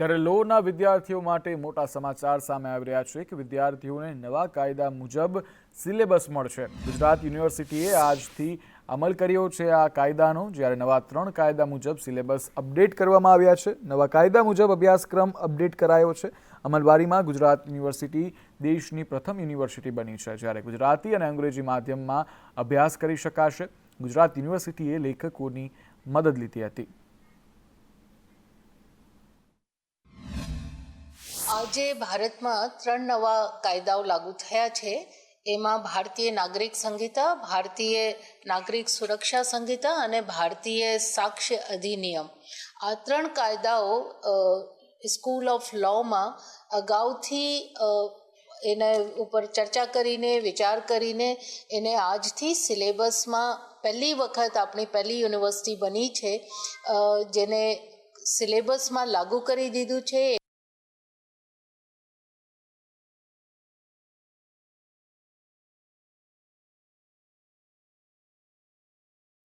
ત્યારે લોના વિદ્યાર્થીઓ માટે મોટા સમાચાર સામે આવી રહ્યા છે કે વિદ્યાર્થીઓને નવા કાયદા મુજબ સિલેબસ મળશે. ગુજરાત યુનિવર્સિટીએ આજથી અમલ કર્યો છે આ કાયદાનો, જ્યારે નવા ત્રણ કાયદા મુજબ સિલેબસ અપડેટ કરવામાં આવ્યા છે. નવા કાયદા મુજબ અભ્યાસક્રમ અપડેટ કરાયો છે. અમલવારીમાં ગુજરાત યુનિવર્સિટી દેશની પ્રથમ યુનિવર્સિટી બની છે, જ્યારે ગુજરાતી અને અંગ્રેજી માધ્યમમાં અભ્યાસ કરી શકાશે. ગુજરાત યુનિવર્સિટીએ લેખકોની મદદ લીધી હતી. આજે ભારતમાં ત્રણ નવા કાયદાઓ લાગુ થયા છે. એમાં ભારતીય નાગરિક સંહિતા, ભારતીય નાગરિક સુરક્ષા સંહિતા અને ભારતીય સાક્ષ્ય અધિનિયમ. આ ત્રણ કાયદાઓ સ્કૂલ ઓફ લોમાં અગાઉથી એને ઉપર ચર્ચા કરીને, વિચાર કરીને, એને આજથી સિલેબસમાં પહેલી વખત આપણી પહેલી યુનિવર્સિટી બની છે. જેને સિલેબસમાં લાગુ કરી દીધું છે.